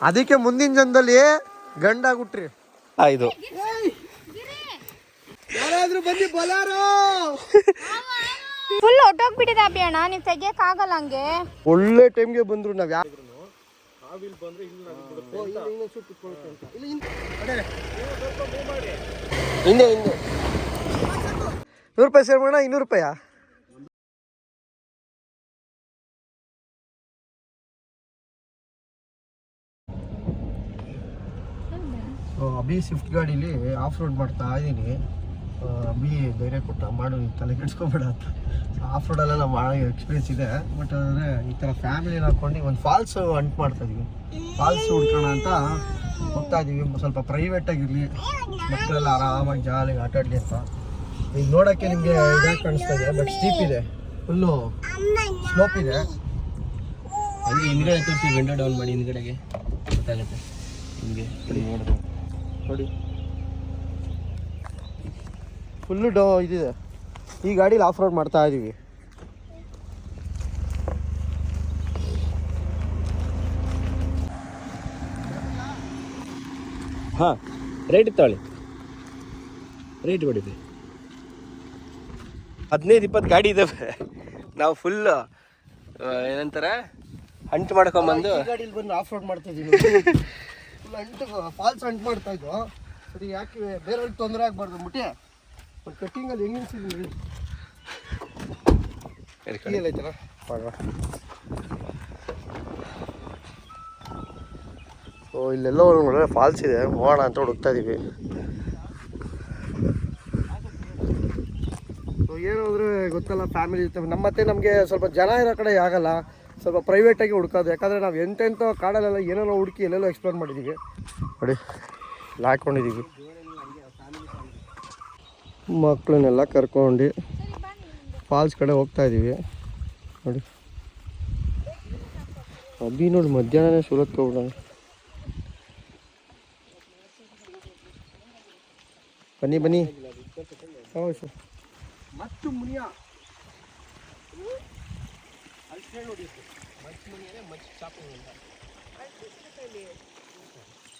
ಅದಕ್ಕೆ ಮುಂದಿನ ಜನದಲ್ಲಿ ಗಂಡಾಗುಟ್ರಿ ಇದು ಯಾರಾದ್ರೂ ಬನ್ನಿ ಬಲಾರೋ! ಫುಲ್ ಹೊಟ್ಟೋಗ್ಬಿಟ್ಟಿದೆ ಅಭಿ ಅಣ್ಣ ನೀವು ತೆಗಿಯಕ್ ಆಗಲ್ಲ ಹಂಗೆ. ಒಳ್ಳೆ ಟೈಮ್ಗೆ ಬಂದ್ರು ನಾವ್ ಯಾರು ಹಿಂದೆ ಹಿಂದೆ. ನೂರು ರೂಪಾಯಿ ಸೇರ್ಬೋಣ ಮಾಡೋಣ ಇನ್ನೂರು ರೂಪಾಯ ಅಭಿ ಸ್ವಿಫ್ಟ್ ಗಾಡೀಲಿ ಆಫ್ ರೋಡ್ ಮಾಡ್ತಾ ಇದ್ದೀನಿ. ಬಿ ಧೈರ್ಯ ಕೊಟ್ಟ ಮಾಡು, ನೀನು ತಲೆ ಕೆಡ್ಸ್ಕೊಬೇಡ ಅಂತ. ಆಫ್ ರೋಡಲ್ಲೆಲ್ಲ ಭಾಳ ಎಕ್ಸ್ಪೀರಿಯನ್ಸ್ ಇದೆ. ಬಟ್ ಅಂದರೆ ಈ ಥರ ಫ್ಯಾಮಿಲಿನ ಹಾಕೊಂಡು ಒಂದು ಫಾಲ್ಸ್ ಅಂಟ್ ಮಾಡ್ತಾ ಇದೀವಿ. ಫಾಲ್ಸ್ ಹುಡ್ಕೋಣ ಅಂತ ಹೋಗ್ತಾ ಇದ್ದೀವಿ ಸ್ವಲ್ಪ ಪ್ರೈವೇಟಾಗಿರಲಿ ಮಕ್ಕಳೆಲ್ಲ ಆರಾಮಾಗಿ ಜಾಲಿಗೆ ಆಟ ಆಡಲಿ ಅಂತ. ಈಗ ನೋಡೋಕ್ಕೆ ನಿಮಗೆ ಇದಾಗಿ ಕಾಣಿಸ್ತಾ ಇದೆ ಬಟ್ ಸ್ಟೀಪ್ ಇದೆ. ಫುಲ್ಲು ಸ್ಲೋಪ್ ಇದೆ. ಹಂಗೆ ಹಿಂದ್ಗಡೆ ತೋರಿಸಿ ವಿಂಡೋ ಡೌನ್ ಮಾಡಿ ಹಿಂದ್ಗಡೆಗೆ. ಗೊತ್ತಾಗುತ್ತೆ. ಹಿಂಗೆ ನೋಡೋದು ನೋಡಿ. ಫುಲ್ಲು ಡೋ ಇದಿದೆ. ಈ ಗಾಡೀಲಿ ಆಫ್ ರೋಡ್ ಮಾಡ್ತಾ ಇದೀವಿ. ಹಾಂ ರೇಟ್ ತಗೊಳ್ಳಿ ರೇಟ್ ಹೊಡಿದೆ ಹದಿನೈದು ಇಪ್ಪತ್ತು ಗಾಡಿ ಇದ್ದಾವೆ ನಾವು ಫುಲ್ ಏನಂತಾರೆ ಹಂಟ್ ಮಾಡ್ಕೊಂಬಂದು. ಗಾಡೀಲಿ ಬಂದು ಆಫ್ ರೋಡ್ ಮಾಡ್ತಾ ಇದೀವಿ. ಫುಲ್ ಅಂಟು ಫಾಲ್ಸ್ ಅಂಟು ಮಾಡ್ತಾ ಇದ್ದು ಸರಿ ಯಾಕೆ ಬೇರೆಯವ್ರಿಗೆ ತೊಂದರೆ ಆಗಬಾರ್ದು ಅಂದ್ಬಿಟ್ಟು ಬಟ್ ಕಟ್ಟಿಂಗಲ್ಲಿ ಹೆಂಗೆ ಐತಲ್ಲ? ಓ ಇಲ್ಲೆಲ್ಲೋ ಒಳ್ಳೆ ಫಾಲ್ಸ್ ಇದೆ. ಹೋಗೋಣ ಅಂತ ಹುಡುಕ್ತಾ ಇದೀವಿ. ಸೊ ಗೊತ್ತಲ್ಲ ಫ್ಯಾಮಿಲಿ ಇರ್ತವೆ ನಮ್ಮತ್ತೆ ನಮಗೆ ಸ್ವಲ್ಪ ಜನ ಇರೋ ಕಡೆ ಆಗಲ್ಲ. ಸ್ವಲ್ಪ ಪ್ರೈವೇಟಾಗಿ ಹುಡ್ಕೋದು. ಯಾಕಂದರೆ ನಾವು ಎಂತೆಂಥ ಕಾಡಲ್ಲೆಲ್ಲ ಏನೇನೋ ಹುಡುಕಿ ಎಲ್ಲೆಲ್ಲೋ ಎಕ್ಸ್ಪ್ಲೋರ್ ಮಾಡಿದ್ದೀವಿ ನೋಡಿ ಇಲ್ಲಿ ಹಾಕ್ಕೊಂಡಿದ್ದೀವಿ ಮಕ್ಕಳನ್ನೆಲ್ಲ ಕರ್ಕೊಂಡು ಫಾಲ್ಸ್ ಕಡೆ ಹೋಗ್ತಾ ಇದ್ದೀವಿ ನೋಡಿ. ಅಬ್ಬಿ ನೋಡಿ ಮಧ್ಯಾಹ್ನನೇ ಸುರತ್ಕೊಬಿಡೋಣ ಬನ್ನಿ ಬನ್ನಿ. ಮತ್ತು ಮುನಿಯ.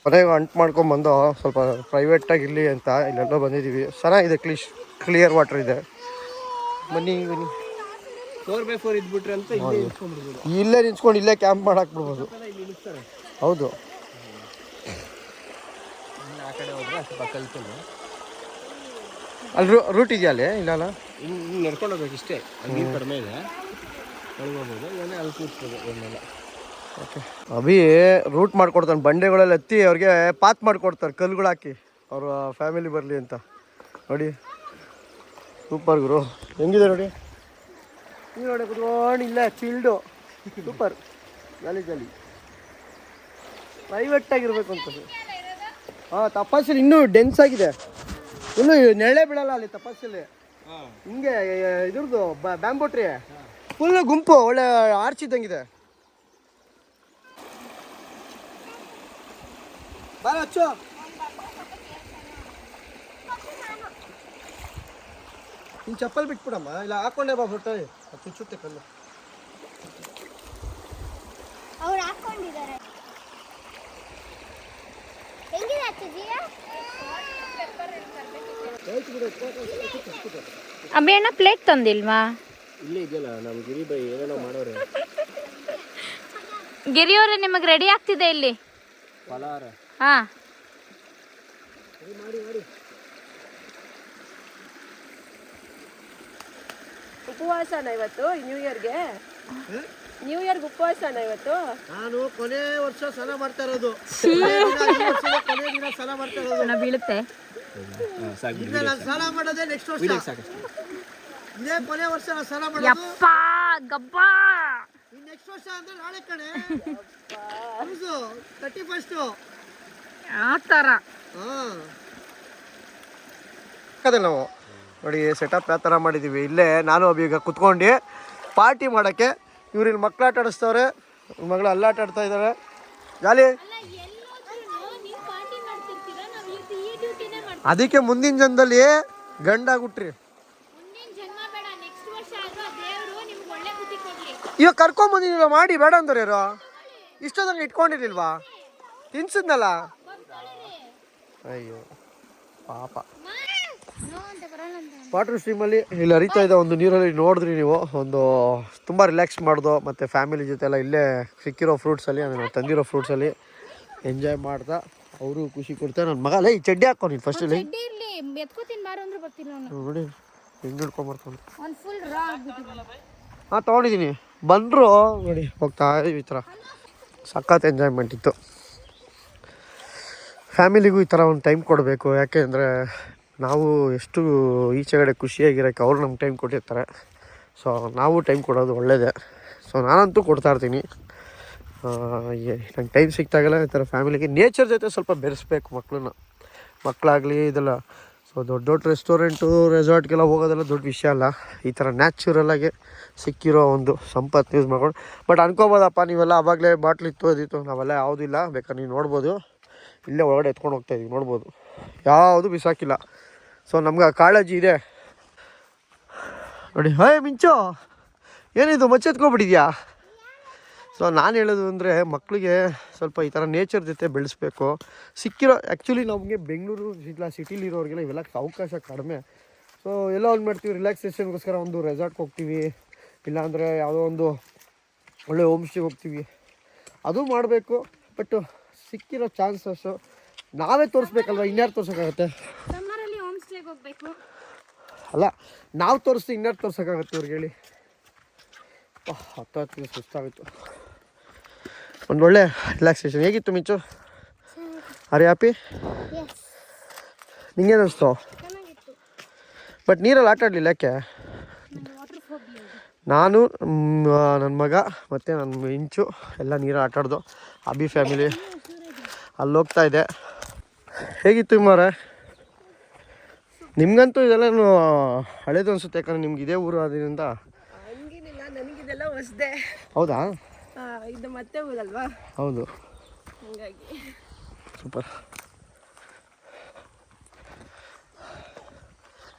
ಕೊನೆಗೆ ಅಂಟ್ ಮಾಡ್ಕೊಂಬಂದು ಸ್ವಲ್ಪ ಪ್ರೈವೇಟಾಗಿ ಇರಲಿ ಅಂತ ಇಲ್ಲೆಲ್ಲ ಬಂದಿದ್ದೀವಿ ಚೆನ್ನಾಗಿದೆ ಕ್ಲೀಶ್ ಕ್ಲಿಯರ್ ವಾಟರ್ ಇದೆ. ಬನ್ನಿ ಬನ್ನಿ. ಫೋರ್ ಬೈ ಫೋರ್ ಇದ್ಬಿಟ್ರೆ ಅಂತ ಇಲ್ಲಿ ನಿಂತ್ಕೊಂಡು ಇಲ್ಲೇ ಕ್ಯಾಂಪ್ ಮಾಡಾಕ್ಬಿಡ್ಬೋದು ಹೌದು. ಆ ಕಡೆ ಹೋದ್ರೆ ಸ್ವಲ್ಪ ಕಲ್ಕೊಂಡು ಅಲ್ಲಿ ರೂಟ್ ಇದೆಯಾ ಅಲ್ಲಿ? ಇಲ್ಲ ನಡ್ಕೊಂಡು ಹೋಗ್ಬೇಕು ಇಷ್ಟೇ. ನೀರು ಕಡಿಮೆ ಇದೆ. ಅಲ್ಲಿ ಕೂತ್ಬೋದು ಓಕೆ ಅಭಿ ರೂಟ್ ಮಾಡ್ಕೊಡ್ತಾನೆ ಬಂಡೆಗಳಲ್ಲಿ ಹತ್ತಿ ಅವ್ರಿಗೆ ಪಾತ್ ಮಾಡ್ಕೊಡ್ತಾರೆ ಕಲ್ಗಳು ಹಾಕಿ. ಅವ್ರ ಫ್ಯಾಮಿಲಿ ಬರಲಿ ಅಂತ. ನೋಡಿ. ಸೂಪರ್ ಗುರು. ಹೆಂಗಿದೆ ನೋಡಿ? ನೀವು ನೋಡಿ ಕುತ್ಕೊಂಡು ಇಲ್ಲ ಚಿಲ್ಡು ಸೂಪರ್ ಜಾಲಿ ಜಾಲಿ ಪ್ರೈವೇಟ್ ಆಗಿರ್ಬೇಕು ಅಂತ ಹಾಂ ತಪಾಸಲ್ಲಿ ಇನ್ನೂ ಡೆನ್ಸ್ ಆಗಿದೆ. ಇನ್ನೂ ನೆಳೆ ಬಿಡಲ್ಲ ಅಲ್ಲಿ ತಪಾಸಲ್ಲಿ ಹಿಂಗೆ ಇದ್ರದ್ದು ಬ್ಯಾಂಬೋ ಟ್ರೀ ಫುಲ್ ಗುಂಪು ಒಳ್ಳೆ ಆರ್ಚಿದ್ದಂಗಿದೆ ಬಾರ ನೀನು ಚಪ್ಪಲ್ ಬಿಟ್ಬಿಡಮ್ಮ ಇಲ್ಲ ಹಾಕೊಂಡೆ ಬಾ ಹೊಟ್ಟೆ ಚುಚ್ಚುತ್ತೆ ಕಲ್ಲು. ಅವ್ರು ಹಾಕೊಂಡಿದ್ದಾರೆ. ಹೆಂಗಿದೆ ಅಣ್ಣ ಪ್ಲೇಟ್ ತಂದಿಲ್ವಾ? ಇಲ್ಲೇ ಇದೆಯಲ್ಲ ನಮ್ಮ ಗಿರಿ ಬೈ ಏನೇನೋ ಮಾಡೋರೆ. ಗಿರಿಯವ್ರೆ ನಿಮಗೆ ರೆಡಿ ಆಗ್ತಿದೆ ಇಲ್ಲಿ? ಫಲಾರ ಹಾ. ಉಪವಾಸನ ಇವತ್ತು ನ್ಯೂ ಇಯರ್ಗೆ ನ್ಯೂ ಇಯರ್ಗೆ ಉಪವಾಸನ ಇವತ್ತು? ನಾನು ಕೊನೆ ವರ್ಷ ಸಲ ಮಾಡ್ತಾ ಇರೋದು. ಕೊನೆ ದಿನ, ಈ ವರ್ಷದ ಕೊನೆ ದಿನ ಸ್ನಾನ ಮಾಡ್ತಾ ಇರೋದು. ಬೀಳುತ್ತೆ. ನಾನು ಸ್ನಾನ ಮಾಡೋದೇ ನೆಕ್ಸ್ಟ್ ವರ್ಷ. ಸಾಕಷ್ಟು ಇದೇ ಕೊನೆ ವರ್ಷ ಸಲ ಮಾಡೋದು. ಯಪ್ಪ ಗಬ್ಬಾ. ನೆಕ್ಸ್ಟ್ ವರ್ಷ ಅಂದ್ರೆ ನಾಳೆ ಕಣೆ. ಹೌದು ತರ್ಟಿ ಫಸ್ಟು ಆ ಥರ ಅದೇ ನಾವು. ನೋಡಿ ಸೆಟಪ್ ಯಾವ ಥರ ಮಾಡಿದ್ದೀವಿ ಇಲ್ಲೇ ನಾನು ಈಗ ಕುತ್ಕೊಂಡು ಪಾರ್ಟಿ ಮಾಡೋಕ್ಕೆ ಇವ್ರು ಇಲ್ಲಿ ಮಕ್ಳು ಆಟ ಆಡಿಸ್ತವ್ರೆ ಮಗಳು ಅಲ್ಲಾಟ ಆಡ್ತಾ ಇದ್ದಾರೆ ಜಾಲಿ. ಅದಕ್ಕೆ ಮುಂದಿನ ಜನದಲ್ಲಿ ಗಂಡಾಗುಟ್ರಿ ಇವಾಗ ಕರ್ಕೊಂಬಂದಿಲ್ವ ಮಾಡಿ ಬೇಡ ಅಂದ್ರೆ ಯಾರು? ಇಷ್ಟೊಂದಂಗೆ ಇಟ್ಕೊಂಡಿರ್ಲಿಲ್ವಾ? ತಿನ್ಸಿದ್ನಲ್ಲ? ಅಯ್ಯೋ ಪಾಪ. ವಾಟರ್ ಸ್ಟ್ರೀಮಲ್ಲಿ ಇಲ್ಲಿ ಹರಿತಾ ಇದೆ ಒಂದು ನೀರಲ್ಲಿ ನೋಡಿದ್ರಿ ನೀವು ಒಂದು ತುಂಬ ರಿಲ್ಯಾಕ್ಸ್ ಮಾಡೋದು ಮತ್ತು ಫ್ಯಾಮಿಲಿ ಜೊತೆ ಎಲ್ಲ ಇಲ್ಲೇ ಸಿಕ್ಕಿರೋ ಫ್ರೂಟ್ಸಲ್ಲಿ ಅಂದರೆ ನಾವು ತಂದಿರೋ ಫ್ರೂಟ್ಸಲ್ಲಿ ಎಂಜಾಯ್ ಮಾಡ್ತಾ ಅವರು ಖುಷಿ ಕೊಡ್ತಾ ನನ್ನ ಮಗ ಈ ಚಡ್ಡಿ ಹಾಕೋ ನೀನು ಫಸ್ಟಲ್ಲಿ ನಾನು. ನೋಡಿ ಹೆಂಗೆ ಹಿಡ್ಕೊಂಬರ್ತಾನೆ ಹಾಂ ತೊಗೊಂಡಿದ್ದೀನಿ. ಬಂದರು. ನೋಡಿ, ಹೋಗ್ತಾ ಈ ಥರ. ಸಖತ್ ಎಂಜಾಯ್ಮೆಂಟ್ ಇತ್ತು. ಫ್ಯಾಮಿಲಿಗೂ ಈ ಥರ ಒಂದು ಟೈಮ್ ಕೊಡಬೇಕು. ಯಾಕೆ ಅಂದರೆ, ನಾವು ಎಷ್ಟು ಈಚೆಗಡೆ ಖುಷಿಯಾಗಿರೋಕ್ಕೆ ಅವ್ರು ನಮ್ಗೆ ಟೈಮ್ ಕೊಟ್ಟಿರ್ತಾರೆ. ಸೊ ನಾವು ಟೈಮ್ ಕೊಡೋದು ಒಳ್ಳೆಯದೇ ಸೊ ನಾನಂತೂ ಕೊಡ್ತಾ ಇರ್ತೀನಿ. ನಂಗೆ ಟೈಮ್ ಸಿಕ್ತಾಗಲ್ಲ ಈ ಥರ ಫ್ಯಾಮಿಲಿಗೆ ನೇಚರ್ ಜೊತೆ ಸ್ವಲ್ಪ ಬೆರೆಸ್ಬೇಕು ಮಕ್ಕಳನ್ನ ಮಕ್ಕಳಾಗಲಿ ಇದೆಲ್ಲ ಸೊ ದೊಡ್ಡ ದೊಡ್ಡ ರೆಸ್ಟೋರೆಂಟು ರೆಸಾರ್ಟ್ಗೆಲ್ಲ ಹೋಗೋದೆಲ್ಲ ದೊಡ್ಡ ವಿಷಯ ಅಲ್ಲ. ಈ ಥರ ನ್ಯಾಚುರಲಾಗಿ ಸಿಕ್ಕಿರೋ ಒಂದು ಸಂಪತ್ತು ಯೂಸ್ ಮಾಡ್ಕೊಂಡು. ಬಟ್ ಅನ್ಕೋಬೋದಪ್ಪ, ನೀವೆಲ್ಲ ಆವಾಗಲೇ ಬಾಟ್ಲು ಇತ್ತು ಅದಿತ್ತು ನಾವೆಲ್ಲ ಯಾವುದೂ ಇಲ್ಲ. ಬೇಕಾದ್ರೆ ನೀವು ನೋಡ್ಬೋದು. ಇಲ್ಲೇ ಒಳಗಡೆ ಎತ್ಕೊಂಡು ಹೋಗ್ತಾ ಇದ್ದೀವಿ ನೋಡ್ಬೋದು. ಯಾವುದು ಬಿಸಾಕಿಲ್ಲ. ಸೊ ನಮ್ಗೆ ಆ ಕಾಳಜಿ ಇದೆ. ನೋಡಿ ಹೇ ಮಿಂಚು! ಏನಿದು, ಮಚ್ಚೆತ್ಕೊಂಡ್ಬಿಟ್ಟಿದ್ಯಾ? ಸೊ ನಾನು ಹೇಳೋದು ಅಂದರೆ ಮಕ್ಕಳಿಗೆ ಸ್ವಲ್ಪ ಈ ಥರ ನೇಚರ್ ಜೊತೆ ಬೆಳೆಸಬೇಕು. ಸಿಕ್ಕಿರೋ ಆ್ಯಕ್ಚುಲಿ ನಮಗೆ ಬೆಂಗಳೂರು ಇಲ್ಲ ಸಿಟಿಲಿರೋರಿಗೆಲ್ಲ ಇವೆಲ್ಲ ಅವಕಾಶ ಕಡಿಮೆ. ಸೊ ಎಲ್ಲ ಒಂದು ಮಾಡ್ತೀವಿ ರಿಲ್ಯಾಕ್ಸೇಷನ್ಗೋಸ್ಕರ ಒಂದು ರೆಸಾರ್ಟ್ಗೆ ಹೋಗ್ತೀವಿ. ಇಲ್ಲಾಂದರೆ ಯಾವುದೋ ಒಂದು ಒಳ್ಳೆ ಹೋಮ್ ಸ್ಟೇಗೆ ಹೋಗ್ತೀವಿ. ಅದು ಮಾಡಬೇಕು ಬಟ್ ಸಿಕ್ಕಿರೋ ಚಾನ್ಸಸ್ಸು ನಾವೇ ತೋರಿಸ್ಬೇಕಲ್ವ? ಇನ್ಯಾರು ತೋರ್ಸೋಕ್ಕಾಗತ್ತೆ? ಅಲ್ಲ ನಾವು ತೋರಿಸ್ತೀವಿ ಇನ್ಯಾರು ತೋರ್ಸೋಕ್ಕಾಗತ್ತೆ ಇವ್ರಿಗೆ ಹೇಳಿ. ಹತ್ತು ಹತ್ತು ಸುಸ್ತಾಗಿತ್ತು ಒಂದು ಒಳ್ಳೆ ರಿಲ್ಯಾಕ್ಸೇಷನ್. ಹೇಗಿತ್ತು ಮಿಂಚು ಅರೆ ಹ್ಯಾಪಿ ನಿಂಗೇನು ಅನಿಸ್ತು ಬಟ್ ನೀರಲ್ಲಿ ಆಟ ಆಡಲಿಲ್ಲ ಯಾಕೆ? ನಾನು ನನ್ನ ಮಗ ಮತ್ತು ನನ್ನ ಇಂಚು ಎಲ್ಲ ನೀರಲ್ಲಿ ಆಟ ಆಡ್ದು. ಅಬಿ ಫ್ಯಾಮಿಲಿ ಅಲ್ಲಿ ಹೋಗ್ತಾ ಇದೆ. ಹೇಗಿತ್ತು ಮಾರೆ ನಿಮ್ಗಂತೂ ಇದೆಲ್ಲ ಹಳೇದು ಅನಿಸುತ್ತೆ ಯಾಕಂದ್ರೆ ನಿಮ್ಗೆ ಇದೇ ಊರು ಅದರಿಂದ ಹೊಸ್ದೆ. ಹೌದಾ? ಇದು ಮತ್ತೆ ಊರಲ್ವಾ? ಹೌದು. ಹಂಗಾಗಿ. ಸೂಪರ್.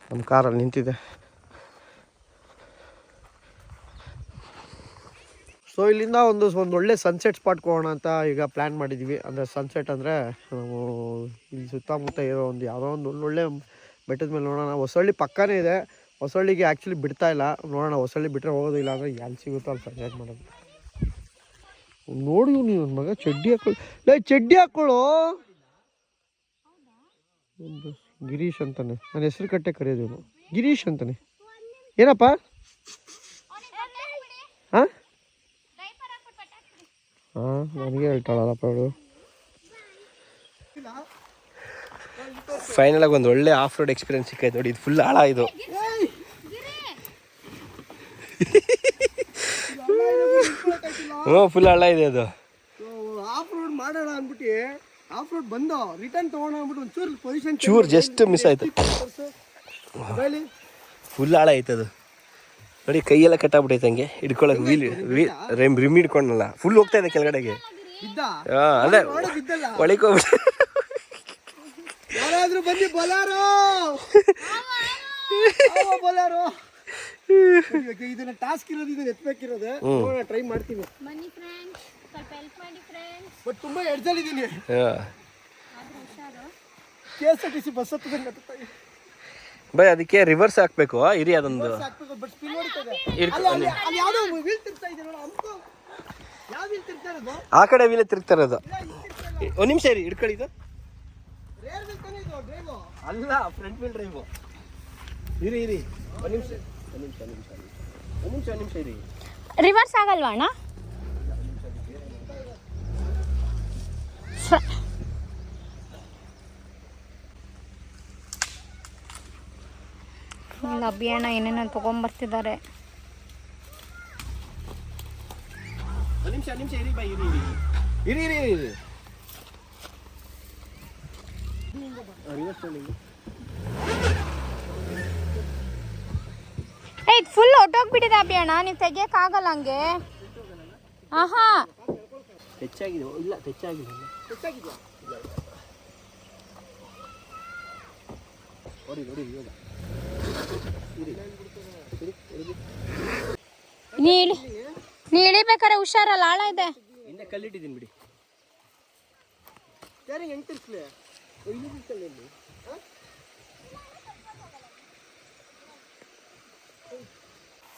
ನಮ್ಮ ಕಾರಲ್ಲಿ ನಿಂತಿದೆ. ಸೊ ಇಲ್ಲಿಂದ ಒಂದು ಒಂದು ಒಳ್ಳೆ ಸನ್ಸೆಟ್ ಸ್ಪಾಟ್ ಹೋಗೋಣ ಅಂತ ಈಗ ಪ್ಲ್ಯಾನ್ ಮಾಡಿದ್ವಿ. ಅಂದರೆ ಸನ್ಸೆಟ್ ಅಂದರೆ ನಾವು ಇಲ್ಲಿ ಸುತ್ತಮುತ್ತ ಇರೋ ಒಂದು ಯಾವುದೋ ಒಂದು ಒಳ್ಳೆ ಬೆಟ್ಟದ ಮೇಲೆ ನೋಡೋಣ. ಹೊಸಳ್ಳಿ ಪಕ್ಕನೇ ಇದೆ. ಹೊಸಳ್ಳಿಗೆ ಆ್ಯಕ್ಚುಲಿ ಬಿಡ್ತಾಯಿಲ್ಲ ನೋಡೋಣ ಹೊಸಳ್ಳಿ ಬಿಟ್ಟರೆ ಹೋಗೋದಿಲ್ಲ ಅಂದರೆ ಎಲ್ಲಿ ಸಿಗುತ್ತೋ ಅಲ್ಲಿ ಸನ್ಸೆಟ್ ಮಾಡೋದು. ನೋಡಿ ನೀವು ನನ್ನ ಮಗ ಚಡ್ಡಿ ಹಾಕೊಳ್ಳಿ ಲೇ ಚಡ್ಡಿ ಹಾಕೊಳ್ಳೋ ಗಿರೀಶ್ ಅಂತಾನೆ. ನನ್ನ ಹೆಸರು ಕಟ್ಟೆ ಕರೆಯೋದು ಗಿರೀಶ್ ಅಂತಾನೆ. ಏನಪ್ಪ? ಹಾಂ? ಹಾಂ ನನಗೆ ಹೇಳ್ತಾಳಲ್ಲಪ್ಪ ಅವಳು. ಫೈನಲಾಗಿ ಆಗಿ ಒಂದು ಒಳ್ಳೆ ಆಫ್ ರೋಡ್ ಎಕ್ಸ್ಪೀರಿಯನ್ಸ್ ಸಿಕ್ಕೈತೆ ನೋಡಿ ಇದು ಫುಲ್ ಆಳ ಇದು. ಹ್ಞೂ ಫುಲ್ ಹಳ್ಳ ಇದೆ ಅದು. ಆಫ್ ರೋಡ್ ಮಾಡೋಣ ಅಂದ್ಬಿಟ್ಟು ಆಫ್ ರೋಡ್ ಬಂದು ರಿಟರ್ನ್ ತಗೋಣ ಅಂದ್ಬಿಟ್ಟು ಒಂಚೂರು ಪೊಸಿಷನ್ ಚೂರ್ ಜಸ್ಟ್ ಮಿಸ್ ಆಯ್ತು. ಫುಲ್ ಆಳ ಐತೆ ಅದು. ನೋಡಿ ಕೈಯೆಲ್ಲ ಕಟ್ಟಾಗ್ಬಿಟ್ಟೈತೆ ಹಂಗೆ. ಹಿಡ್ಕೊಳಕ್ ವೀಲ್ ರೆಮ್ ರಿಮ್ ಹಿಡ್ಕೊಂಡಲ್ಲ ಫುಲ್ ಹೋಗ್ತಾ ಇದೆ ಕೆಳಗಡೆಗೆ. ಹಾ ಅದೇ. ಒಳಗೆ ಒಳಕೋಗ್ಬಿಟ್ಟು ಯಾರಾದ್ರೂ ಬನ್ನಿ ಬೊಲಾರೋ? ಬೊಲಾರೋ? ಇದನ್ನ ಟಾಸ್ಕ್ ಇರೋದು ಇದನ್ನ ಎತ್ಬೇಕಿರೋದು. ನೋಡೋಣ ಟ್ರೈ ಮಾಡ್ತೀನಿ. ಬನ್ನಿ ಫ್ರೆಂಡ್ಸ್ ಸ್ವಲ್ಪ ಹೆಲ್ಪ್ ಮಾಡಿ ಫ್ರೆಂಡ್ಸ್ ಬಟ್ ತುಂಬಾ ಎಡ್ಜಲ್ಲಿದ್ದೀನಿ ಇದ್ದೀನಿ K S R T C bus ಹತ್ತದಂಗೆ ಬೈ ಅದಕ್ಕೆ ರಿವರ್ಸ್ ಹಾಕ್ಬೇಕು ಇರಿ ಅದೊಂದು. ಹಾಕ್ಬೇಕು ಬಟ್ ಸ್ಪಿನ್ ಹೊಡಿತದೆ ಇರ್ಕ- ಅಲ್ಲಿ ಯಾವುದೋ ವೀಲ್ ತಿರ್ತಾ ಇದೆ ನೋಡು ಅಮ್ಕೋ ಯಾವ ವೀಲ್ ತಿರ್ತಾ ಇರೋದು? ಆ ಕಡೆ ವೀಲ್ ತಿರುಗ್ತಾ ಇರೋದು. ಒಂದು ನಿಮಿಷ ಇರಿ ಹಿಡ್ಕೊಳ್ಳಿ ಇದು. ರೇರ್ ವೀಲ್ ತಾನೇ ಇದು ಡ್ರೈವ್ ಅಲ್ಲ ಫ್ರಂಟ್ ವೀಲ್ ಡ್ರೈವ್ ಇರಿ ಇರಿ ಒಂದು ನಿಮಿಷ. ನಿಮಿಷ ಒಂದು ನಿಮಿಷ. ಒಂದು ನಿಮಿಷ ಒಂದು ನಿಮಿಷ ಇರಿ. ರಿವರ್ಸ್ ಆಗಲ್ವಾ ಅಣ್ಣ ಏನೇನೋ ತೊಗೊಂಬರ್ತಿದ್ದಾರೆ. ಒಂದು ನಿಮಿಷ ನಿಮಿಷ ಇರಿ ಬೈ ಇರಿ ಇರಿ. ಇರಿ ಇರಿ ಇರಿ ರಿವರ್ಸ್ ಏ ಇದು ಫುಲ್ ಹೊಟ್ಟೋಗ್ಬಿಟ್ಟಿದೆ ಅಭಿಯಾಣ ನೀವು ತೆಗಿಯೋಕ್ಕಾಗಲ್ಲ ಹಂಗೆ. ಆಹಾ. ಹೆಚ್ಚಾಗಿದೆ ಇಲ್ಲ ಹೆಚ್ಚಾಗಿದೆ. ನೀ ನೀ ಇಳಿಬೇಕಾರೆ ಹುಷಾರಲ್ಲ ಆಳ ಇದೆ. ಹಿಂದೆ ಕಲ್ಲಿಟ್ಟಿದ್ದೀನಿ ಬಿಡಿ. ಸ್ಟೇರಿಂಗ್ ಹೆಂಗೆ ತಿರ್ಸ್ಲಿ?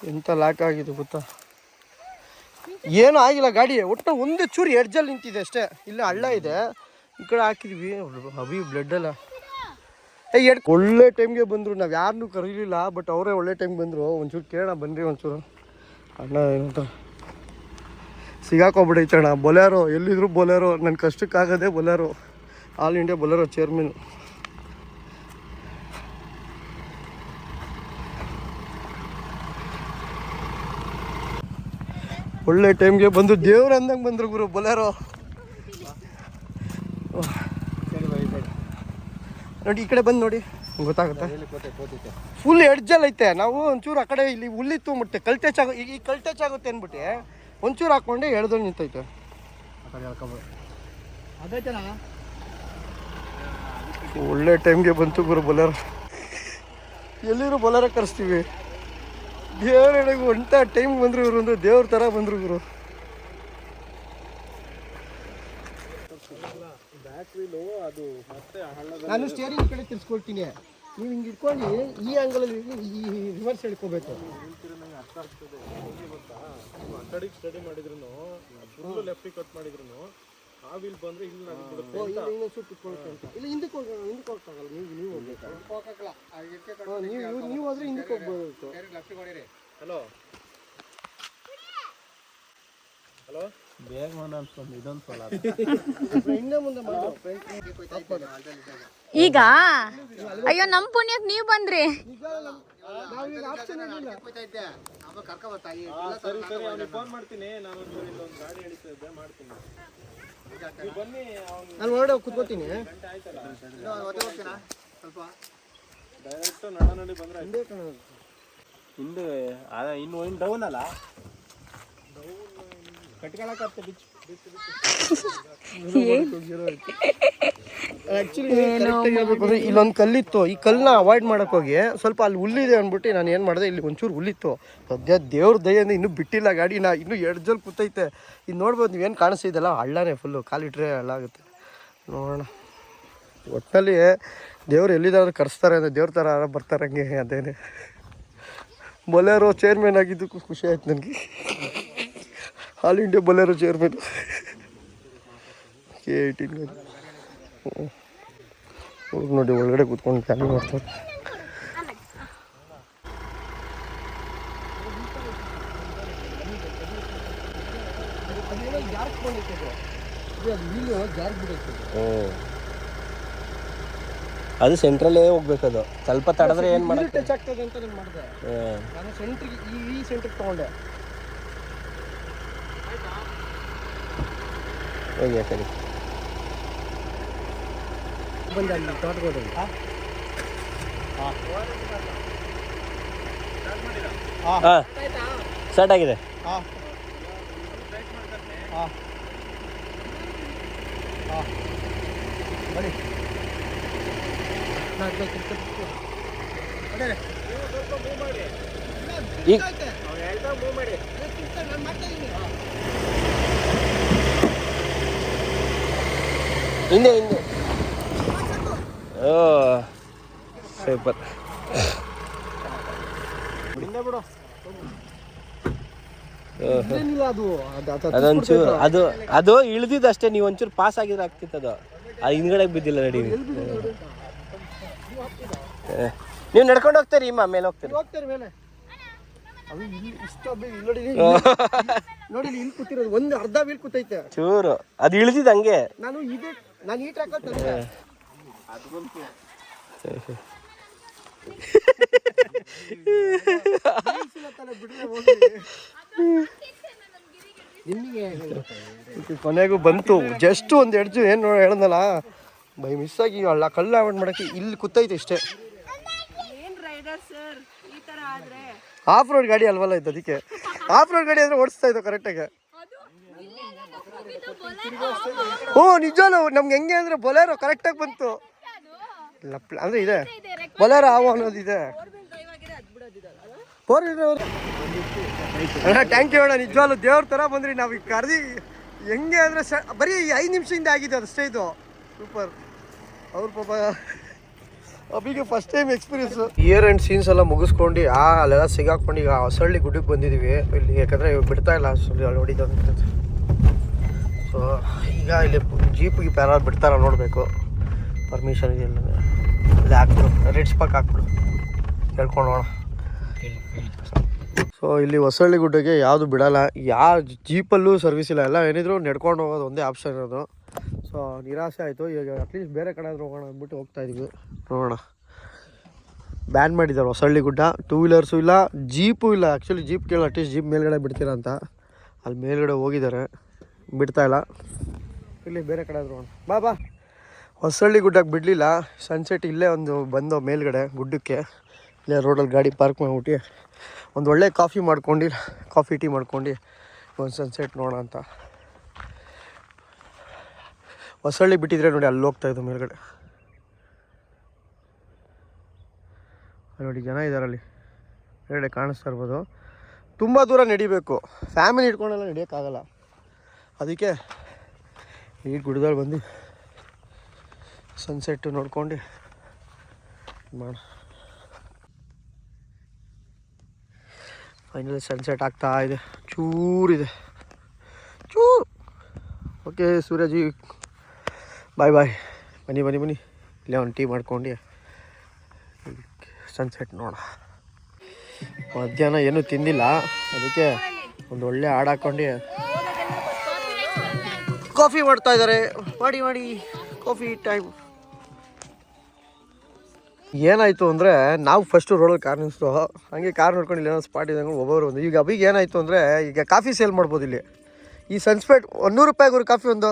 ಎಂತ ಲಾಕ್ ಆಗಿದೆ ಗೊತ್ತಾ? ಏನೂ ಆಗಿಲ್ಲ ಗಾಡಿ, ಒಟ್ಟು ಒಂದೇ ಚೂರು ಎಡ್ಜಲ್ಲಿ ನಿಂತಿದೆ ಅಷ್ಟೇ. ಇಲ್ಲ ಹಳ್ಳ ಇದೆ. ಈ ಕಡೆ ಹಾಕಿದ್ವಿ. ಬ್ಲಡ್ ಏಯ್ ಏ, ಎಡ್ ಒಳ್ಳೆ ಟೈಮ್ಗೆ ಬಂದರು. ನಾವು ಯಾರನ್ನೂ ಕರೀಲಿಲ್ಲ ಬಟ್ ಅವರೇ ಒಳ್ಳೆ ಟೈಮ್ಗೆ ಬಂದರು. ಒಂಚೂರು ಕೇಳೋಣ ಬನ್ನಿರಿ ಒಂಚೂರು. ಅಣ್ಣ, ಏನಂತ? ಸಿಗಾಕೊಬಿಡೈತೆ ಅಣ್ಣ. ಬೊಲೇರೋ, ಎಲ್ಲಿದ್ರು ಬೊಲೇರೋ. ನನ್ನ ಕಷ್ಟಕ್ಕಾಗದೆ Bolero. All India Bolero chairman ಒಳ್ಳೆ ಟೈಮ್ಗೆ ಬಂದು ದೇವ್ರ ಅಂದಂಗೆ ಬಂದರು ಗುರು, ಬೊಲೆರೋ. ನೋಡಿ, ಈ ಕಡೆ ಬಂದು ನೋಡಿ ಗೊತ್ತಾಗುತ್ತೆ. ಫುಲ್ ಎಡ್ಜಲ್ಲಿ ಐತೆ. ನಾವು ಒಂಚೂರು ಆ ಕಡೆ ಇಲ್ಲಿ ಹುಲ್ಲಿ ಮುಟ್ಟೆ ಕಲ್ ಟಚ್ ಆಗೋ ಈ ಕಲ್ ಟಚ್ ಆಗುತ್ತೆ ಅಂದ್ಬಿಟ್ಟು. ಒಂಚೂರು ಹಾಕೊಂಡೆ ಎಳ್ದು ನಿಂತೈತೆ. ಒಳ್ಳೆ ಟೈಮ್ಗೆ ಬಂತು ಗುರು, ಬೊಲೆರೋ. ಎಲ್ಲಿರು ಬೊಲೆರೋ ಕರೆಸ್ತೀವಿ. ದೇವ್ರ ಎಡೆಗೆ ಒಂಟ ಟೈಮ್ ಬಂದ್ರು ಇವರು ಒಂದು ದೇವ್ರ ಥರ ಬಂದ್ರು ಗುರು ನಾನು ಸ್ಟೇರಿಂಗ್ ಕಡೆ ತಿರ್ಸ್ಕೊಳ್ತೀನಿ. ನೀವು ಹಿಂಗೆ ಇಟ್ಕೊಂಡು ಈ ಆ್ಯಂಗಲಲ್ಲಿ ಈ ರಿವರ್ಸ್ ಹೇಳ್ಕೋಬೇಕು ಸ್ಟಡಿ ಮಾಡಿದ್ರು ಫುಲ್ ಲೆಫ್ಟಿಗೆ ಕಟ್ ಮಾಡಿದ್ರು ಆ ವೀಲ್ ಬಂದ್ರೆ ಇಲ್ಲಿ ನನಗೆ ಬಿಡುತ್ತೆ ಓ, ಇಲ್ಲ ಇನ್ನೊಂದ್ ಅಂತ. ಇಲ್ಲ ಹಿಂದಕ್ಕೆ ಹೋಗ ಹಿಂದಕ್ಕೆ ಹೋಗಕ್ಕಾಗಲ್ಲ ನೀವು ನೀವು ಹೋಗ್ಬೇಕು. ನೀವು ನೀವು- ನೀವು ಹೋದ್ರೆ ಹಿಂದಕ್ಕೆ ಹೋಗ್ಬೋದು ಹಲೋ ಹಲೋ ಬೇಗ ಅನ್ಸ್ಕೊಂಡು ಇದೊಂದು ಸಲ. ಹಿಂದೆ ಮುಂದೆ ಮಾಡು. ಈಗ? ಅಯ್ಯೋ ನಮ್ಮ ಪುಣ್ಯಕ್ಕೆ ನೀವು ಬಂದ್ರಿ. ನಾವೀಗ ಆಪ್ಷನ್ ಏನಿಲ್ಲ. ಸರಿ ಸರಿ ಅವ್ನಿಗೆ ಫೋನ್ ಮಾಡ್ತೀನಿ. ನಾನು ಗಾಡಿ ಮಾಡ್ತೀನಿ. ನಾನು ಹೊರಡೆ ಕುತ್ಕೋತೀನಿ ಡೈರೆಕ್ಟ್ ಬಂದ್ರೆ ಹಿಂದೆ. ಹಿಂದೆ ಇನ್ನು ಡೌನ್ ಅಲ್ಲ ಕಟ್ಕೊಳಕ್ಕೆ ಬಿಚ್ಚು ಇಲ್ಲೊಂದು ಕಲ್ಲಿತ್ತು. ಈ ಕಲ್ಲನ್ನ ಅವಾಯ್ಡ್ ಮಾಡಕ್ ಹೋಗಿ ಸ್ವಲ್ಪ ಅಲ್ಲಿ ಹುಲ್ಲಿದೆ ಅಂದ್ಬಿಟ್ಟು ನಾನು ಏನು ಮಾಡಿದೆ ಇಲ್ಲಿ ಒಂಚೂರು ಹುಲ್ಲಿತ್ತು. ಸದ್ಯ ದೇವ್ರ ದಯಿಂದ ಇನ್ನೂ ಬಿಟ್ಟಿಲ್ಲ ಗಾಡಿ ನಾ ಇನ್ನೂ ಎರಡು ಜಲ್ ಕೂತೈತೆ. ಇದು ನೋಡ್ಬೋದು ನೀವೇನು ಕಾಣಿಸ್ತಿದ್ದಲ್ಲ ಹಳ್ಳನೇ ಫುಲ್ಲು ಕಾಲಿಟ್ರೆ ಹಳ್ಳ ಆಗುತ್ತೆ. ನೋಡೋಣ. ಒಟ್ಟಿನಲ್ಲಿ ದೇವ್ರು ಎಲ್ಲಿದಾದ್ರೂ ಕರೆಸ್ತಾರೆ ಅಂದರೆ ದೇವ್ರ ಥರ ಯಾರು ಬರ್ತಾರೆ ಹಂಗೆ ಅದೇನೆ. ಬೊಲೆರೋ ಚೇರ್ಮನ್ ಆಗಿದ್ದಕ್ಕೂ ಖುಷಿ ಆಯ್ತು ನನಗೆ. All India Bolero chairman. K eighteen ನೋಡಿ ಒಳಗಡೆ ಕೂತ್ಕೊಂಡು ಚಾಲು ಮಾಡ್ತಾರೆ. ಅದು ಸೆಂಟ್ರಲ್ಲೇ ಹೋಗ್ಬೇಕದು. ಸ್ವಲ್ಪ ತಡೆದ್ರೆ ಏನು ಮಾಡಕ್ಕೆ ಟಚ್ ಆಗ್ತದೆ ಅಂತ ನಾನು ಮಾಡಿದೆ. ನಾನು ಸೆಂಟ್ರಿಗೆ ಈ ಸೆಂಟ್ರಿಗೆ ತೊಗೊಂಡೆ. ಹೋಗಿ ಸರಿ ಕಡೆ. ಬಂದೆ ಅಲ್ಲಿ ತೋಟಗೋದಲ್ಲಿ ಹಾಂ? ಸ್ಟಾರ್ಟ್ ಆಗಿದೆ. ಹಾಂ. ಹಾಂ. ಹಾಂ. ಬನ್ನಿ. ಈಗ ಹಿಂದೆ ಹಿಂದೆ ಓ ಸೂಪರ್ ಅದೊಂಚೂರು ಅದು. ಅದು ಇಳ್ದಿದ್ದು ಅಷ್ಟೇ ನೀವು ಒಂಚೂರು ಪಾಸ್ ಆಗಿದ್ರೆ ಆಗ್ತಿತ್ತು ಅದು. ಅದು ಹಿಂದ್ಗಡೆ ಬಿದ್ದಿಲ್ಲ ನಡಿ ನೀವು. ನಡ್ಕೊಂಡು ಹೋಗ್ತೀರಿ ಇಮ್ಮ ಮೇಲೆ ಹೋಗ್ತೀರಿ. ನೋಡಿ ಇಲ್ಲಿ ಕೂತಿರೋದು. ಒಂದು ಅರ್ಧ ವೀಲ್ ಕೂತೈತೆ. ಚೂರು. ಅದು ಇಳ್ದಿದ್ದು ಹಂಗೆ. ನಾನು ಇದೇ ನಾನು ಈ ಟ್ರ್ಯಾಕ್ ತಂದೆ ಕೊನೆಗೂ ಬಂತು. ಜಸ್ಟ್ ಒಂದು ಎಡ್ಜು ಏನು ಹೇಳ್ದಲ್ಲ? ಬೈ ಮಿಸ್ ಆಗಿ ಅಲ್ಲ ಕಳ್ಳ ಆವಡ್ ಮಾಡಕ್ಕೆ ಇಲ್ಲಿ ಕೂತೈತೆ ಇಷ್ಟೇ. ಏನ್ ರೈಡರ್ ಸರ್ ಈ ತರ ಆದ್ರೆ ಆಫ್ ರೋಡ್ ಗಾಡಿ ಅಲ್ವಲ್ಲ ಇತ್ತು ಅದಕ್ಕೆ ಆಫ್ ರೋಡ್ ಗಾಡಿ ಅಂದ್ರೆ ಓಡಿಸ್ತಾ ಇದ್ದೋ ಕರೆಕ್ಟಾಗಿ ಹ್ಞೂ ನಿಜ ನಮ್ಗೆ ಹೆಂಗೆ ಅಂದ್ರೆ ಬೊಲೇರೋ ಕರೆಕ್ಟಾಗಿ ಬಂತು. ಲಪ್ಲ ಅಂದ್ರೆ ಇದೆ. ಬೊಲೆರೋ ಆವು ಅನ್ನೋದು ಇದೆ. ಫೋರ್ ಅಣ್ಣ ಥ್ಯಾಂಕ್ ಯು ಅಣ್ಣ ನಿಜವಾಲು ದೇವ್ರ ಥರ ಬಂದ್ರಿ. ನಾವು ಈಗ ಕರ್ದಿ ಹೆಂಗೆ ಅಂದರೆ ಸ ಬರೀ ಐದು ನಿಮಿಷದಿಂದ ಆಗಿದೆ ಅಷ್ಟೇ ಇದು ಸೂಪರ್ ಅವ್ರ ಪಾಪ ಅಬಿಗೆ first time experience year and scenes ಎಲ್ಲ ಮುಗಿಸ್ಕೊಂಡು, ಆ ಅಲ್ಲೆಲ್ಲ ಸಿಗಾಕೊಂಡು ಈಗ ಹೊಸಳ್ಳಿ ಗುಡ್ಡಕ್ಕೆ ಬಂದಿದ್ದೀವಿ ಇಲ್ಲಿ ಯಾಕಂದರೆ ಬಿಡ್ತಾ ಇಲ್ಲ ಹೊಡಿದ ಸೊ ಈಗ ಇಲ್ಲಿ ಜೀಪ್ ಪ್ಯಾರಲ್ ಯಾರು ಬಿಡ್ತಾರ ನೋಡಬೇಕು. ಪರ್ಮಿಷನ್ ಇದೆಯಲ್ಲ ಇಲ್ಲಿ ಹಾಕ್ಬಿಡು. ರೆಡ್ ಸ್ಪಾಕ್ ಹಾಕ್ಬಿಡು. ಹೇಳ್ಕೊಂಡು ಹೋಗೋಣ. ಸೊ ಇಲ್ಲಿ ಹೊಸಳ್ಳಿ ಗುಡ್ಡಕ್ಕೆ ಯಾವುದು ಬಿಡಲ್ಲ. ಯಾವ ಜೀಪಲ್ಲೂ ಸರ್ವಿಸ್ ಇಲ್ಲ. ಎಲ್ಲ ಏನಿದ್ರು ನಡ್ಕೊಂಡು ಹೋಗೋದು ಒಂದೇ ಆಪ್ಷನ್ ಇರೋದು. ಸೊ ನಿರಾಸೆ ಆಯಿತು. ಈಗ ಅಟ್ಲೀಸ್ಟ್ ಬೇರೆ ಕಡೆ ಆದರೂ ಹೋಗೋಣ ಅಂದ್ಬಿಟ್ಟು ಹೋಗ್ತಾ ಇದೀವಿ. ನೋಡೋಣ. ಬ್ಯಾನ್ ಮಾಡಿದ್ದಾರೆ ಹೊಸಳ್ಳಿ ಗುಡ್ಡ. ಟೂ ವೀಲರ್ಸು ಇಲ್ಲ. ಜೀಪು ಇಲ್ಲ. ಆ್ಯಕ್ಚುಲಿ ಜೀಪ್ ಕೇಳಿ ಅಟ್ಲೀಸ್ಟ್ ಜೀಪ್ ಮೇಲ್ಗಡೆ ಬಿಡ್ತೀರಾ ಅಂತ. ಅಲ್ಲಿ ಮೇಲ್ಗಡೆ ಹೋಗಿದ್ದಾರೆ. ಬಿಡ್ತಾ ಇಲ್ಲ. ಇಲ್ಲಿ ಬೇರೆ ಕಡೆ ಆದರೂ ಬಾ ಬಾ. ಹೊಸಳ್ಳಿ ಗುಡ್ಡಕ್ಕೆ ಬಿಡಲಿಲ್ಲ. ಸನ್ಸೆಟ್ ಇಲ್ಲೇ ಒಂದು ಬಂದು ಮೇಲ್ಗಡೆ ಗುಡ್ಡಕ್ಕೆ. ಇಲ್ಲೇ ರೋಡಲ್ಲಿ ಗಾಡಿ ಪಾರ್ಕ್ ಮಾಡಿಬಿಟ್ಟು ಒಂದು ಒಳ್ಳೆ ಕಾಫಿ ಮಾಡ್ಕೊಂಡು ಕಾಫಿ ಟೀ ಮಾಡ್ಕೊಂಡು ಒಂದು ಸನ್ಸೆಟ್ ನೋಡೋಣ ಅಂತ. ಹೊಸಳ್ಳಿ ಬಿಟ್ಟಿದ್ರೆ ನೋಡಿ ಅಲ್ಲಿ ಹೋಗ್ತಾ ಇದ್ದು ಮೇಲ್ಗಡೆ. ನೋಡಿ ಜನ ಇದ್ದಾರೆ ಅಲ್ಲಿ. ಮೇಲ್ಗಡೆ ಕಾಣಿಸ್ತಾ ಇರ್ಬೋದು. ತುಂಬ ದೂರ ನಡಿಬೇಕು. ಫ್ಯಾಮಿಲಿ ಇಟ್ಕೊಂಡೆಲ್ಲ ನಡಿಯೋಕ್ಕಾಗಲ್ಲ. ಅದಕ್ಕೆ ಈ ಗುಡ್ದಲ್ಲಿ ಬಂದು ಸನ್ಸೆಟ್ ನೋಡ್ಕೊಂಡು ಮಾಡ ಫೈನಲಿ ಸನ್ಸೆಟ್ ಆಗ್ತಾ ಇದೆ. ಚೂರಿದೆ. ಚೂರು. ಓಕೆ ಸೂರ್ಯಜಿ. ಬಾಯ್ ಬಾಯ್ ಬನ್ನಿ ಬನ್ನಿ ಬನ್ನಿ. ಇಲ್ಲೇ ಒಂದು ಟೀ ಮಾಡ್ಕೊಂಡು ಸನ್ಸೆಟ್ ನೋಡ ಮಧ್ಯಾಹ್ನ ಏನೂ ತಿಂದಿಲ್ಲ. ಅದಕ್ಕೆ ಒಂದು ಒಳ್ಳೆ ಹಾಡು ಹಾಕ್ಕೊಂಡು ಕಾಫಿ ಮಾಡ್ತಾ ಇದ್ದಾರೆ. ಮಾಡಿ ಮಾಡಿ. ಕಾಫಿ ಟೈಮ್ ಏನಾಯಿತು ಅಂದರೆ ನಾವು ಫಸ್ಟು ರೋಡಲ್ಲಿ ಕಾರ್ ನಿಲ್ಲಿಸ್ತು ಹಂಗೆ ಕಾರ್ ನೋಡ್ಕೊಂಡು ಇಲ್ಲೇನೋ ಸ್ಪಾಟ್ ಇದ್ದಂಗೆ ಒಬ್ಬರು ಒಂದು ಈಗ ಅಭಿಗೆ ಏನಾಯಿತು ಅಂದರೆ ಈಗ ಕಾಫಿ ಸೇಲ್ ಮಾಡ್ಬೋದು ಇಲ್ಲಿ. ಈ ಸನ್ಸ್ಪೆಟ್ ಒಂದು ರೂಪಾಯಿ ಗುರು ಕಾಫಿ ಒಂದು.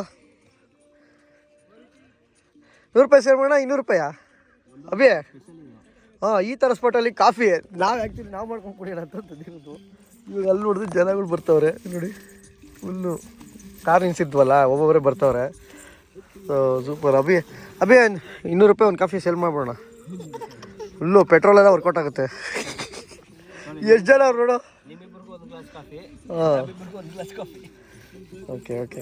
ನೂರು ರೂಪಾಯಿ ಸೇಲ್ ಮಾಡೋಣ, ಇನ್ನೂರು ರೂಪಾಯ ಅಭಿ ಹಾಂ, ಈ ಥರ ಸ್ಪಾಟಲ್ಲಿ ಕಾಫಿ ನಾವು ಆ್ಯಕ್ಚುಲಿ ನಾವು ಮಾಡ್ಕೊಂಡು ಕುಡಿಯೋಣ ಅಂತ ಇವಾಗ ಅಲ್ಲಿ ನೋಡಿದ್ರೆ ಜನಗಳು ಬರ್ತಾವ್ರೆ. ನೋಡಿ ಫುಲ್ಲು ಕಾರ್ ನಿಲ್ಸಿದ್ವಲ್ಲ ಒಬ್ಬೊಬ್ಬರೇ ಬರ್ತವ್ರೆ. ಸೊ ಸೂಪರ್ ಅಭಿ ಅಭಿ ಇನ್ನೂರು ರೂಪಾಯಿ ಒಂದು ಕಾಫಿ ಸೇಲ್ ಮಾಡ್ಬೋಣ ಫುಲ್ಲು ಪೆಟ್ರೋಲ್ ಎಲ್ಲ ವರ್ಕೌಟ್ ಆಗುತ್ತೆ. ಎಷ್ಟು ಜನ ಅವ್ರು ನೋಡು? ಓಕೆ ಓಕೆ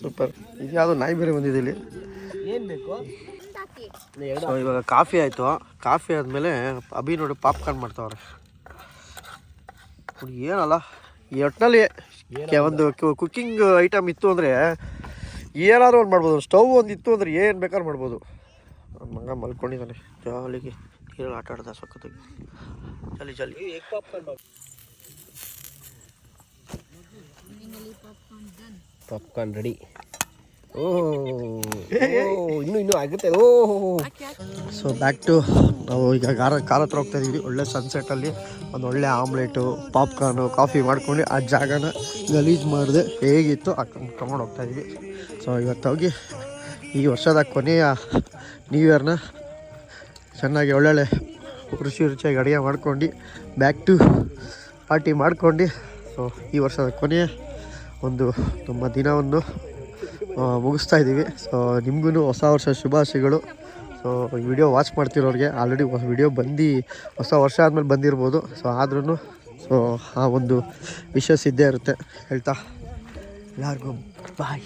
ಸೂಪರ್ ಇದು ಯಾವುದು ನಾಯಿ ಬೇರೆ ಬಂದಿದೆ ಇಲ್ಲಿ. ಏನು ಬೇಕು? ಸೊ ಇವಾಗ ಕಾಫಿ ಆಯಿತು. ಕಾಫಿ ಆದಮೇಲೆ ಅಭಿ ನೋಡಿ ಪಾಪ್ಕಾರ್ನ್ ಮಾಡ್ತಾವ್ರೆ. ಏನಲ್ಲ? ಈ ಒಟ್ಟಿನಲ್ಲಿ ಒಂದು ಕುಕ್ಕಿಂಗ್ ಐಟಮ್ ಇತ್ತು ಅಂದರೆ ಏನಾದರೂ ಒಂದು ಮಾಡ್ಬೋದು. ಸ್ಟವ್ ಒಂದು ಇತ್ತು ಅಂದರೆ ಏನು ಬೇಕಾದ್ರೂ ಮಾಡ್ಬೋದು. ನನ್ನ ಮಗ ಮಲ್ಕೊಂಡಿದ್ದಾನೆ. ಜಾಲಿಗೆ ನೀರಲ್ಲಿ ಆಟ ಆಡ್ದ ಸಖತ್ತಾಗಿ. ಜಲಿ ಜಲಿ ಪಾಪ್ಕಾರ್ನ್ ರೆಡಿ ಓ ಇನ್ನೂ ಇನ್ನೂ ಆಗುತ್ತೆ. ಓಹ್ ಸೊ ಬ್ಯಾಕ್ ಟು ನಾವು ಈಗ ಗಾರ ಕಾರ ಹತ್ರ ಹೋಗ್ತಾ ಇದೀವಿ. ಒಳ್ಳೆ ಸನ್ಸೆಟಲ್ಲಿ ಒಂದು ಒಳ್ಳೆ ಆಮ್ಲೆಟು ಪಾಪ್ಕಾರ್ನು ಕಾಫಿ ಮಾಡ್ಕೊಂಡು ಆ ಜಾಗನ ಗಲೀಜು ಮಾಡಿದೆ ಹೇಗಿತ್ತು ತಗೊಂಡು ತೊಗೊಂಡು ಹೋಗ್ತಾ ಇದೀವಿ. ಸೊ ಇವತ್ತು ಹೋಗಿ ಈ ವರ್ಷದ ಕೊನೆಯ ನ್ಯೂ ಇಯರ್ನ ಚೆನ್ನಾಗಿ ಒಳ್ಳೊಳ್ಳೆ ರುಚಿ ರುಚಿಯಾಗಿ ಅಡುಗೆ ಮಾಡ್ಕೊಂಡು ಬ್ಯಾಕ್ ಟು ಪಾರ್ಟಿ ಮಾಡ್ಕೊಂಡು ಸೊ ಈ ವರ್ಷದ ಕೊನೆಯ ಒಂದು ನಮ್ಮ ದಿನವನ್ನು ಮುಗಿಸ್ತಾ ಇದ್ದೀವಿ. ಸೊ ನಿಮಗೂ ಹೊಸ ವರ್ಷ ಶುಭಾಶಯಗಳು. ಸೊ ವಿಡಿಯೋ ವಾಚ್ ಮಾಡ್ತಿರೋರಿಗೆ ಆಲ್ರೆಡಿ ವಿಡಿಯೋ ಬಂದು, ಹೊಸ ವರ್ಷ ಆದಮೇಲೆ ಬಂದಿರ್ಬೋದು. ಸೊ ಆದ್ರೂ ಸೊ ಆ ಒಂದು ವಿಶಸ್ ಇದ್ದೇ ಇರುತ್ತೆ. ಹೇಳ್ತಾ, ಎಲ್ಲರಿಗೂ ಬಾಯ್